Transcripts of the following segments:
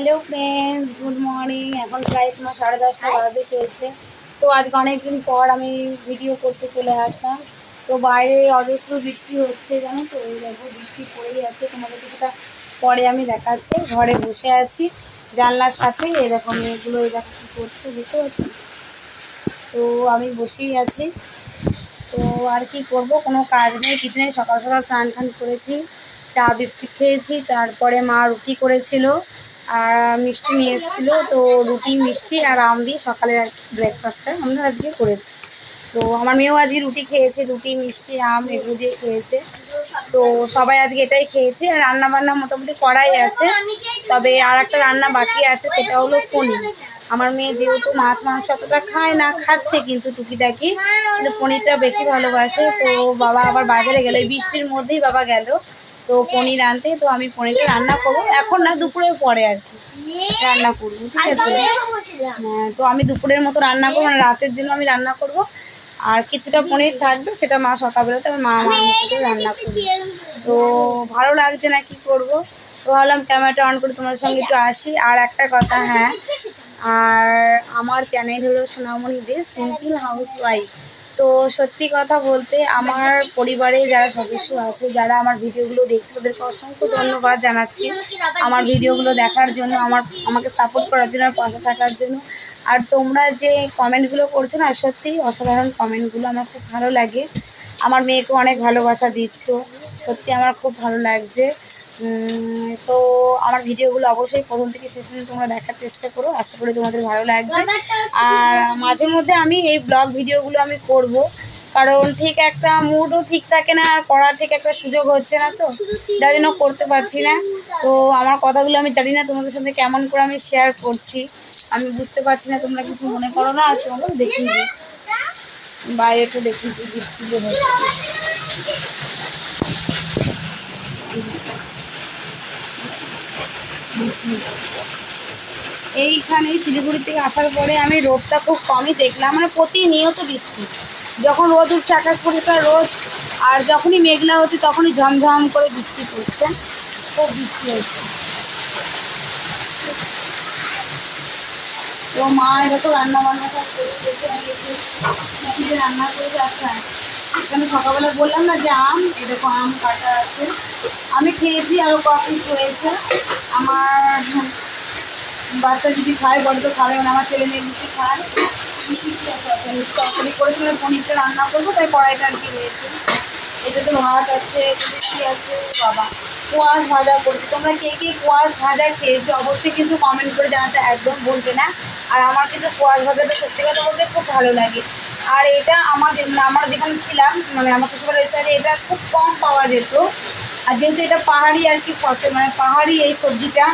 Hello friends good morning এখন প্রায় তোমার সাড়ে দশটা বাজতে চলছে। তো আজকে অনেকদিন পর আমি ভিডিও করতে চলে আসলাম। তো বাইরে অজস্র বৃষ্টি হচ্ছে জানো তো? এই দেখো বৃষ্টি পড়েই আছে। তোমাদেরকে কিছুটা পরে আমি দেখাচ্ছি। ঘরে বসে আছি জানলার সাথে। এই দেখো মেয়েগুলো এই দেখো কী করছে বুঝতে পারছি? তো আমি বসেই আছি। তো আর কি করব? কোনো কাজ নেই কিছু নেই। সকাল সকাল স্নান টান করেছি চা বিস্কিট খেয়েছি। তারপরে মা রুটি করেছিল। আর মিষ্টি নিয়ে এসেছিল তো রুটি, মিষ্টি আর আম দিয়ে সকালে ব্রেকফাস্টটা আমরা আজকে করেছি। তো আমার মেয়েও আজকে রুটি খেয়েছে, রুটি, মিষ্টি, আম এগুলো দিয়ে খেয়েছে। তো সবাই আজকে এটাই খেয়েছে। আর রান্না বান্না মোটামুটি করাই আছে। তবে আর একটা রান্না বাকি আছে, সেটা হলো পনির। আমার মেয়ে যেহেতু মাছ, মাংস অতটা খায় না, খাচ্ছে কিন্তু টুকিটাকি, কিন্তু পনিরটা বেশি ভালোবাসে। তো বাবা আবার বাজারে গেল বৃষ্টির মধ্যেই বাবা গেল। তো পনির আনতে, তো আমি পনিরটা রান্না করব। এখন না, দুপুরের পরে আর কি রান্না করব, ঠিক আছে? হ্যাঁ তো আমি দুপুরের মতো রান্না করব মানে রাতের জন্য আমি রান্না করব। আর কিছুটা পনির থাকবে, সেটা মা সকালবেলাতে আমি মা আমার সাথে রান্না করব। তো ভালো লাগছে না কি করব? তো ভাবলাম ক্যামেরাটা অন করে তোমাদের সঙ্গে একটু আসি। আর একটা কথা হ্যাঁ আর আমার চ্যানেল হলো সোনামণি দে সিম্পল হাউস ওয়াইফ তো সত্যি কথা বলতে আমার পরিবারে যারা সদস্য আছে, যারা আমার ভিডিওগুলো দেখছে তাদেরকে অসংখ্য ধন্যবাদ জানাচ্ছি। আমার ভিডিওগুলো দেখার জন্য, আমার, আমাকে সাপোর্ট করার জন্য, পাশে থাকার জন্য। আর তোমরা যে কমেন্টগুলো করছ না, সত্যি অসাধারণ কমেন্টগুলো আমার খুব ভালো লাগে। আমার মেয়েকে অনেক ভালোবাসা দিচ্ছ। সত্যি আমার খুব ভালো লাগছে। তো আমার ভিডিওগুলো অবশ্যই প্রথম থেকে শেষ পর্যন্ত তোমরা দেখার চেষ্টা করো। আশা করি তোমাদের ভালো লাগবে। আর মাঝে মধ্যে আমি এই ব্লগ ভিডিওগুলো আমি করব। কারণ ঠিক একটা মুডও ঠিক থাকে না, আর করার ঠিক একটা সুযোগ হচ্ছে না তো। যার জন্য করতে পারছি না। তো আমার কথাগুলো আমি জানি না তোমাদের সাথে কেমন করে আমি শেয়ার করছি। আমি বুঝতে পারছি না, তোমরা কিছু মনে করো না। চলো দেখিয়ে দিই বাইরে একটু দিই বৃষ্টি হচ্ছে। এইখানে শিলিগুড়ি থেকে আসার পরে আমি রোদটা খুব কমই দেখলাম মানে প্রতিনিয়ত বৃষ্টি। যখন রোদ উঠছে, আকাশ পরিষ্কার রোদ, আর যখনই মেঘলা হচ্ছে, তখনই ঝমঝম করে বৃষ্টি পড়ছে। খুব বৃষ্টি হচ্ছে তো মা এরকম রান্না বান্না সব করে রেখে দিয়েছে কি যে রান্না করেছে আচ্ছা এখানে সকালবেলা বললাম না যে আম এরকম আম কাটা আছে। আমি খেয়েছি আরও কফি হয়েছে। আমার বাচ্চা যদি খায়, বড় তো খাবে না, আমার ছেলে মেয়ে যদি খায়, তরকারি করেছিলাম পনিরটা রান্না করব, তাই কড়াইটা আর কি রয়েছে। এটাতে ভাত আছে কি আছে, বাবা। কোয়াশ ভাজা করছি। তোমরা কে কে কোয়াশ ভাজা খেয়েছো, অবশ্যই কিন্তু কমেন্ট করে জানাতে একদম বলবে না। আর আমার কিন্তু কোয়াশ ভাজাটা সত্যি কথা বলতে খুব ভালো লাগে। আর এটা আমাদের, আমরা যেখানে ছিলাম মানে আমার শ্বশুরবাড়ির সাইডে এটা খুব কম পাওয়া যেত। আর যেহেতু এটা পাহাড়ি আর কি ফসল মানে পাহাড়ি এই সবজিটা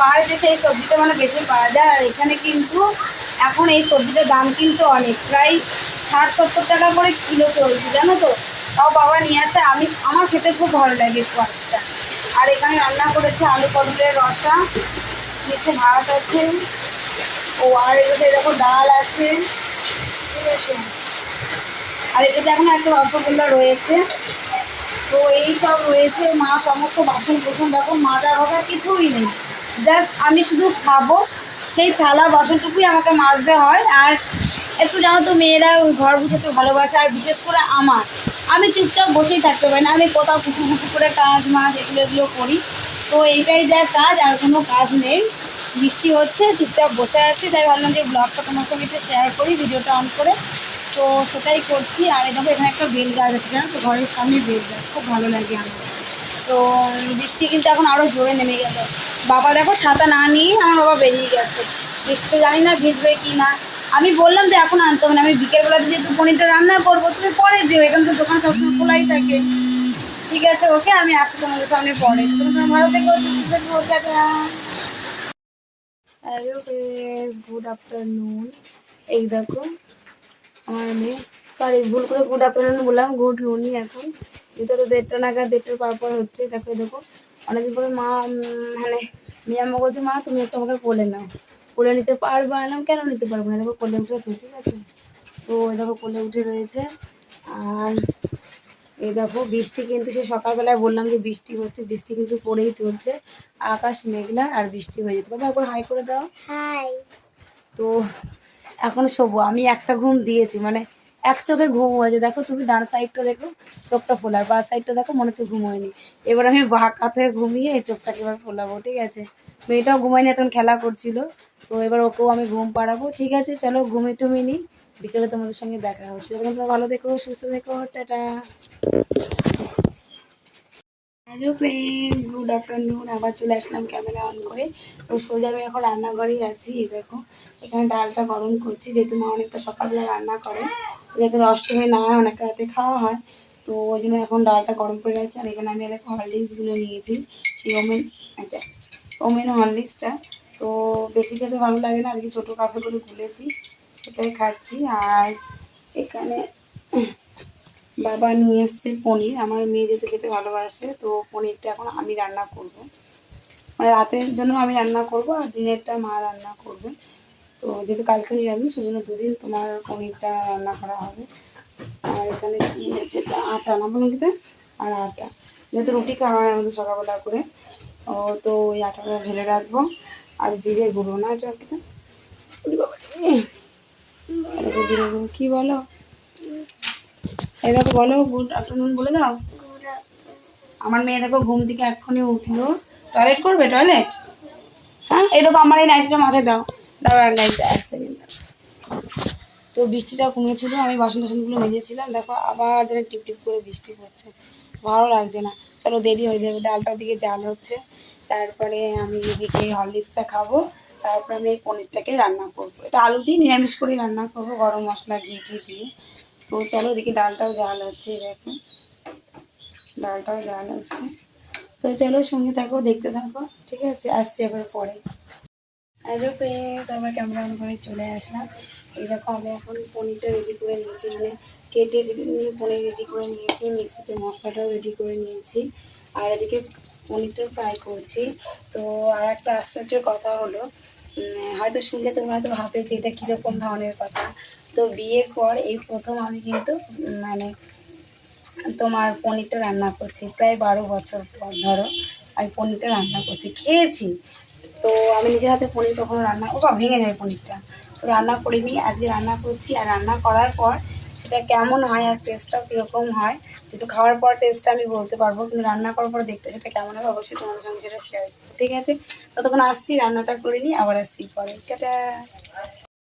পাহাড়ি দেশে এই সবজিটা মানে বেশি পাওয়া যায়। আর এখানে কিন্তু এখন এই সবজিটার দাম কিন্তু অনেক। প্রায় ষাট, সত্তর টাকা করে কিলো চলছে, জানো তো? তাও বাবা নিয়ে আসে। আমি, আমার খেতে খুব ভালো লাগে কোয়াশটা আর এখানে রান্না করেছে আলু পটলের রসা, নিচে ভাত আছে। ও আর এটাতে দেখো ডাল আছে। আর এটাতে এখন একটা রসগোল্লা রয়েছে। তো এই সব রয়েছে, মা সমস্ত বাসন কোসন দেখো, মাজা ঘটার কিছুই নেই। জাস্ট আমি শুধু খাব, সেই থালা বাসনটুকুই আমাকে মাজতে হয়। আর একটু জানো তো, মেয়েরা ঘর গুছোতে ভালোবাসে, আর বিশেষ করে আমার। আমি চুপচাপ বসেই থাকতে পারি না, আমি কোথাও কুকু কুকু করে কাজ, মাছ এগুলো এগুলো করি। তো এইটাই যা কাজ, আর কোনো কাজ নেই। বৃষ্টি হচ্ছে, চুপচাপ বসে আছি, তাই ভাবলাম যে ব্লগটা তোমার সঙ্গে একটু শেয়ার করি ভিডিওটা অন করে। তো সেটাই করছি, আর দেখো এখানে একটা বেল গাছ আছে, জানো তো, ঘরের সামনে বেল গাছ, খুব ভালো লাগে আমার। তো বৃষ্টি কিন্তু এখন আরও জোরে নেমে গেল বাবা দেখো ছাতা না নিয়ে আমার বাবা বেরিয়ে গেছে। বৃষ্টিতে জানি না ভিজবে কি না। আমি বললাম যে এখন আনতে হবে না, আমি বিকেলবেলাতে যেহেতু পনিরটা রান্না করব, তুমি পরে যেও, এখানে তো দোকান সবসময় খোলাই থাকে। ঠিক আছে, ওকে আমি আসছি তোমাদের সামনে পরে। তুমি তোমার ভালো থেকো হ্যালো ফ্রেন্ডস গুড আফটারনুন এই দেখো, আমার সরি ভুল করে গুড আফটারনুন বললাম গুড মর্নিং এখন। যেহেতু তো দেড়টা নাগাদ, দেড়টার পর পর হচ্ছে, দেখো দেখো, অনেকদিন পরে মা মানে মেয়ে আমাকে বলছে, মা, তুমি একটু আমাকে কোলে নাও। কোলে নিতে পারবা না কেন নিতে পারব না? দেখো, কোলে উঠেছে, ঠিক আছে? তো দেখো, কোলে উঠে রয়েছে। আর এই দেখো বৃষ্টি কিন্তু সে সকালবেলায় বললাম যে বৃষ্টি হচ্ছে বৃষ্টি কিন্তু পড়েই চলছে। আকাশ মেঘলা আর বৃষ্টি হয়ে যাচ্ছে। বাবা একবার হাই করে দাও। হাই। তো এখন শোবো আমি একটা ঘুম দিয়েছি মানে এক চোখে ঘুম হয়েছে। দেখো তুমি ডান সাইডটা দেখো চোখটা ফোলার বা সাইডটা দেখো মনে হচ্ছে ঘুম হয়নি। এবার আমি বাঁ কাতে ঘুমিয়ে এই চোখটাকে এবার ফোলাবো ঠিক আছে? মেয়েটাও ঘুমায়নি এখন খেলা করছিল। তো এবার ওকেও আমি ঘুম পাড়াবো ঠিক আছে? চলো ঘুমিয়ে টুমি নিই। বিকেলে তোমাদের সঙ্গে দেখা হচ্ছে। তখন তোমরা ভালো থেকো, সুস্থ থেকো, tata. Hello friend good afternoon আবার চলে আসলাম ক্যামেরা অন করে। তো সোজা আমি এখন রান্নাঘরেই আছি দেখো। এখানে ডালটা গরম করছি, যেহেতু মা অনেকটা সকালবেলা রান্না করে। যাতে নষ্ট হয়ে না হয়, অনেকটা রাতে খাওয়া হয়। তো ওই জন্য এখন ডালটা গরম করে রাখছি। আর এখানে আমি দেখো হরলিক্সগুলো নিয়েছি, সেই ওমেন জাস্ট ওমেন হরলিক্সটা তো বেশি খেতে ভালো লাগে না, আজকে ছোটো কাপে করে গুলেছি, সেটাই খাচ্ছি। আর এখানে বাবা নিয়ে এসছে পনির, আমার মেয়ে যেহেতু খেতে ভালোবাসে, তো পনিরটা এখন আমি রান্না করব। মানে রাতের জন্য আমি রান্না করব আর দিনেরটা মা রান্না করবে। তো যেহেতু কালকে নিরামিষ সেই জন্য দুদিন তোমার পনিরটা রান্না করা হবে। আর এখানে কি আছে আটা না বলুন আর আটা। যেহেতু রুটি খাওয়া হয় আমাদের সকালবেলা করে, ও তো ওই আটাটা ঢেলে রাখব। আর জিরে গুঁড়ো, না এটা কি জিরে গুঁড়ো, কী বলো? এই বলো, গুড আফটারনুন বলে দাও। আমার মেয়ে দেখো ঘুম থেকে এক্ষুনি উঠল। টয়লেট করবে, টয়লেট? হ্যাঁ এই দেখো আমার এই নাইটটা মাথায় দাও। দাও এক নাইট, এক সেকেন্ড। তো বৃষ্টিটা কমেছিল, আমি বাসন টাসনগুলো মেজেছিলাম। দেখো আবার যেন টিপ টিপ করে বৃষ্টি পড়ছে ভালো লাগছে না। চলো দেরি হয়ে যাবে, ডালটার দিকে জাল হচ্ছে। তারপরে আমি এদিকে হরলিক্সটা খাব, তারপরে আমি এই পনিরটাকে রান্না করব। এটা আলু দিয়ে নিরামিষ করে রান্না করব, গরম মশলা, ঘি ঘি দিয়ে। তো চলো এদিকে ডালটাও জাল হচ্ছে দেখো। ডালটাও জাল হচ্ছে। তো চলো সঙ্গে থাকো, দেখতে থাকো, ঠিক আছে? আসছি এবার পরে। হ্যালো ফ্রেন্ডস আবার ক্যামেরা অন করে চলে আসলাম। এই দেখো, আমি এখন পনিরটা রেডি করে নিয়েছি মানে কেটে পনির রেডি করে নিয়েছি, মিক্সিতে মশলাটাও রেডি করে নিয়েছি। আর এদিকে পনিরটা ফ্রাই করছি। তো আর একটা আশ্চর্যের কথা হলো হয়তো শুনলে তোমরা হয়তো ভাবে যে এটা কীরকম ধরনের কথা। তো বিয়ের পর এই প্রথম আমি কিন্তু মানে তোমার পনিরটা রান্না করছি। প্রায় বারো বছর পর ধরো, আমি পনিরটা রান্না করছি, খেয়েছি। তো আমি নিজের হাতে পনির কখনো রান্না ও ভেঙে যায় পনিরটা। তো রান্না করিনি, আজকে রান্না করছি। আর রান্না করার পর সেটা কেমন হয় আর টেস্টটাও কীরকম হয় কিন্তু খাওয়ার পর টেস্টটা আমি বলতে পারব, কিন্তু রান্না করার পর দেখতে সেটা কেমন হবে অবশ্যই তোমাদের সঙ্গে সেটা শেয়ার ঠিক আছে? ততক্ষণ আসছি, রান্নাটা করে নিই, আবার আসছি পরে।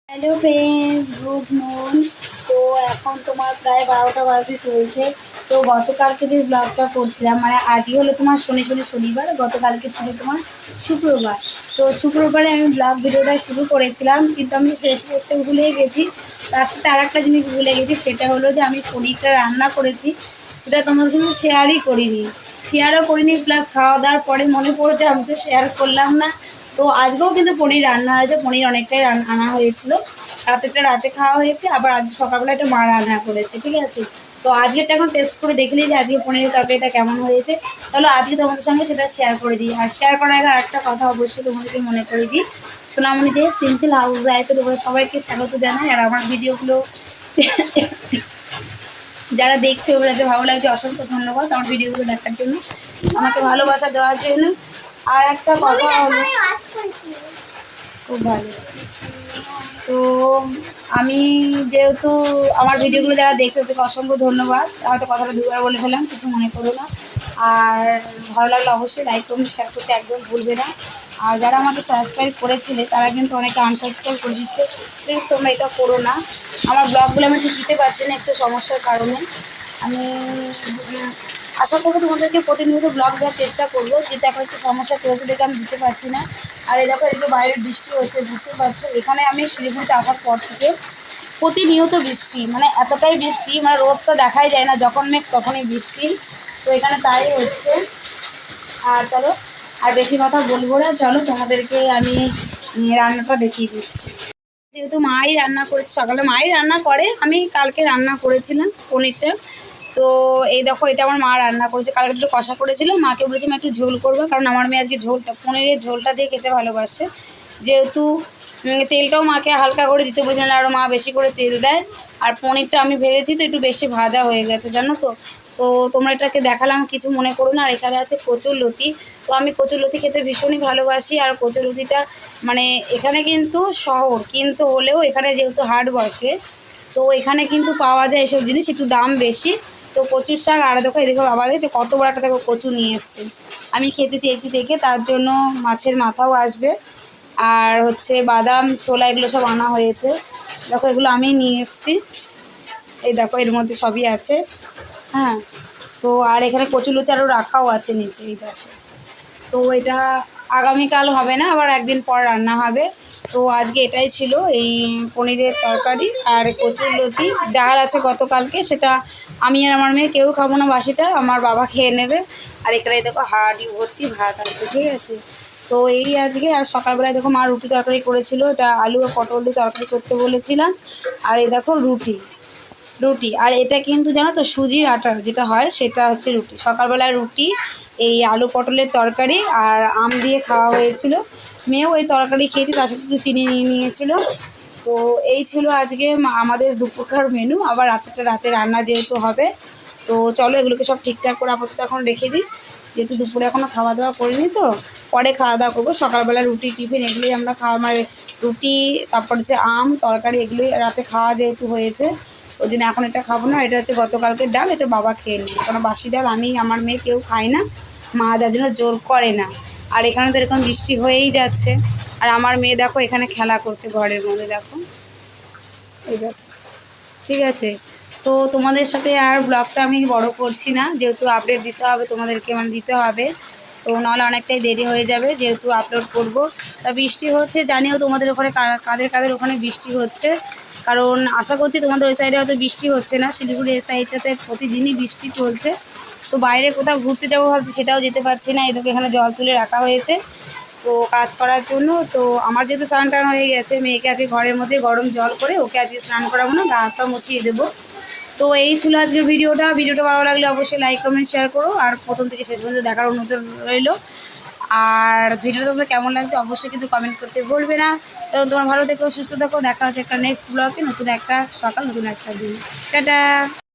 হ্যালো ফ্রেন্ডস গুড মর্নিং তো এখন তোমার প্রায় বারোটা বাজে চলছে। তো গতকালকে যে ব্লগটা করছিলাম মানে আজই হলো তোমার শনি শনি, শনিবার, গতকালকে ছিল তোমার শুক্রবার। তো শুক্রবারে আমি ব্লগ ভিডিওটা শুরু করেছিলাম, কিন্তু আমি শেষ করতে ভুলে গেছি। তার সাথে আর একটা জিনিস ভুলে গেছি, সেটা হলো যে আমি পনিরটা রান্না করেছি। সেটা তোমাদের সঙ্গে শেয়ারই করিনি। শেয়ারও করিনি প্লাস খাওয়া দাওয়ার পরে মনে পড়েছে, আমি তো শেয়ার করলাম না। তো আজকেও কিন্তু পনির রান্না হয়েছে, পনির অনেকটাই আনা হয়েছিল। রাতেরটা রাতে খাওয়া হয়েছে, আবার আজ সকালবেলা একটা মা রান্না করেছে, ঠিক আছে? তো আজকেরটা এখন টেস্ট করে দেখে নিই যে আজকে পনিরের তরকারিটা কেমন হয়েছে। চলো আজকে তোমাদের সঙ্গে সেটা শেয়ার করে দিই। আর শেয়ার করার আগে একটা কথা অবশ্যই তোমাদেরকে মনে করে দিই। সোনামণিতে সিম্পল হাউস আয়তো তোমরা সবাইকে স্বাগত জানাই, আর আমার ভিডিওগুলো যারা দেখছে ওগুলো যাতে ভালো লাগছে অসংখ্য ধন্যবাদ আমার ভিডিওগুলো দেখার জন্য। আমাকে ভালোবাসা দেওয়ার জন্য। আর একটা কথা হলো খুব ভালো। তো আমি যেহেতু আমার ভিডিওগুলো যারা দেখছে ওদেরকে অসংখ্য ধন্যবাদ। হয়তো কথাটা দুবার বলে ফেলাম কিছু মনে করো না। আর ভালো লাগলে অবশ্যই লাইক কমেন্ট শেয়ার করতে একদম ভুলবে না। আর যারা আমাকে সাবস্ক্রাইব করেছিলে, তারা কিন্তু অনেকে আনসাবস্ক্রাইব করে দিচ্ছে। প্লিজ তোমরা এটা করো না। আমার ব্লগগুলো আমি ঠিক দিতে পারছি না একটু সমস্যার কারণে। আমি আশা করব তোমাদেরকে প্রতিনিয়ত ব্লগ দেওয়ার চেষ্টা করব। কিন্তু এখন একটু সমস্যা চলছে দেখে আমি দিতে পারছি না। আর এই দেখো এদিকে বাইরের বৃষ্টি হচ্ছে বুঝতে পারছ? এখানে আমি শিলিগুড়িতে আসার পর থেকে প্রতিনিয়ত বৃষ্টি। মানে এতটাই বৃষ্টি মানে রোদ তো দেখাই যায় না, যখন মেঘ তখনই বৃষ্টি। তো এখানে তাই হচ্ছে। আর চলো। আর বেশি কথা বলব না। চলো তোমাদেরকে আমি রান্নাটা দেখিয়ে দিচ্ছি। যেহেতু মাই রান্না করেছে, সকালে মাই রান্না করে, আমি কালকে রান্না করেছিলাম পনিরটা। তো এই দেখো, এটা আমার মা রান্না করেছে। কালকে একটু কষা করেছিলাম মাকে বলেছিলাম একটু ঝোল করব। কারণ আমার মেয়ে আজকে ঝোলটা, পনিরের ঝোলটা দিয়ে খেতে ভালোবাসে। যেহেতু তেলটাও মাকে হালকা করে দিতে বলেছিলাম, আর মা বেশি করে তেল দেয়। আর পনিরটা আমি ভেজেছি, তো একটু বেশি ভাজা হয়ে গেছে, জানো তো? তো তোমরা এটাকে দেখালাম, কিছু মনে করো না, আর এখানে আছে কচুর লতি। তো আমি কচুর লতি খেতে ভীষণই ভালোবাসি, আর কচুর লতিটা মানে এখানে কিন্তু শহর, কিন্তু হলেও এখানে যেহেতু হাট বসে, তো এখানে কিন্তু পাওয়া যায় এসব জিনিস, একটু দাম বেশি। তো কচুর শাক, আর দেখো, এদিকে বাবা দেখো কত বড় একটা দেখো কচু নিয়ে এসছে। আমি খেতে চেয়েছি দেখে, তার জন্য মাছের মাথাও আসবে। আর হচ্ছে বাদাম, ছোলা, এগুলো সব আনা হয়েছে। দেখো, এগুলো আমি নিয়ে এসেছি। এই দেখো, এর মধ্যে সবই আছে। হ্যাঁ তো আর এখানে কচুলুতে আরও রাখাও আছে নিচে, এই দেখো। তো এটা আগামীকাল হবে না, আবার একদিন পর রান্না হবে। তো আজকে এটাই ছিল এই পনিরের তরকারি আর কচুর লতি। ডাল আছে গতকালকে, সেটা আমি আর আমার মেয়ে কেউ খাব না বাসিটা, আমার বাবা খেয়ে নেবে। আর এখানে দেখো হাড়ি ভর্তি ভাত আছে, ঠিক আছে। তো এই আজকে আর সকালবেলায় দেখো মা রুটি তরকারি করেছিল, এটা আলু আর পটল দিয়ে তরকারি করতে বলেছিলাম। আর এই দেখো রুটি। রুটি। আর এটা কিন্তু জানো তো সুজির আটা যেটা হয়, সেটা হচ্ছে রুটি। সকালবেলায় রুটি, এই আলু পটলের তরকারি আর আম দিয়ে খাওয়া হয়েছিল। মেয়েও ওই তরকারি খেয়েছি, তার সাথে একটু চিনি নিয়ে নিয়েছিল। তো এই ছিল আজকে আমাদের দুপুরকার মেনু আবার রাতেরটা রাতে রান্না যেহেতু হবে, তো চলো এগুলোকে সব ঠিকঠাক করে আপাতত এখন রেখে দিই। যেহেতু দুপুরে এখনও খাওয়া দাওয়া করিনি তো, পরে খাওয়া দাওয়া করব। সকালবেলা রুটি, টিফিন এগুলোই আমরা খাওয়া মানে রুটি, তারপর হচ্ছে আম, তরকারি এগুলোই রাতে খাওয়া যেহেতু হয়েছে। ওই জন্য এখন এটা খাব না, এটা হচ্ছে গতকালকের ডাল, এটা বাবা খেয়ে নিই কারণ বাসি ডাল আমি, আমার মেয়ে কেউ খাই না, মা যার জন্য জোর করে না। আর এখানে তো এরকম বৃষ্টি হয়েই যাচ্ছে। আর আমার মেয়ে দেখো এখানে খেলা করছে ঘরের মধ্যে, দেখো। এই দেখো। ঠিক আছে। তো তোমাদের সাথে আর ব্লগটা আমি বড় করছি না, যেহেতু আপডেট দিতে হবে, তোমাদেরকে মানে দিতে হবে। তো নাহলে অনেকটাই দেরি হয়ে যাবে যেহেতু আপলোড করব। তা বৃষ্টি হচ্ছে, জানিও তোমাদের ওখানে কাদের কাদের ওখানে বৃষ্টি হচ্ছে। কারণ আশা করছি তোমাদের ওই সাইডে হয়তো বৃষ্টি হচ্ছে না, শিলিগুড়ি এই সাইডটাতে প্রতিদিনই বৃষ্টি চলছে। তো বাইরে কোথাও ঘুরতে যাব ভাবছি, সেটাও যেতে পারছি না, এদিকে এখানে জল তুলে রাখা হয়েছে। তো কাজ করার জন্য, তো আমার যেহেতু স্নান টান হয়ে গেছে, মেয়েকে আজকে ঘরের মধ্যে গরম জল করে ওকে আজকে স্নান করাবো না, গা হাত মুছিয়ে দেবো। তো এই ছিল আজকের ভিডিওটা। ভিডিওটা ভালো লাগলে অবশ্যই লাইক কমেন্ট শেয়ার করো। আর প্রথম থেকে শেষ পর্যন্ত দেখার অনুরোধ রইল। আর ভিডিওটা তোমাদের কেমন লাগছে অবশ্যই কিন্তু কমেন্ট করতে ভুলবে না। এবং তোমার ভালো থেকো, সুস্থ থাকো। দেখা হচ্ছে একটা নেক্সট ব্লগে নতুন একটা সকাল, নতুন একটা দিন। টাটা!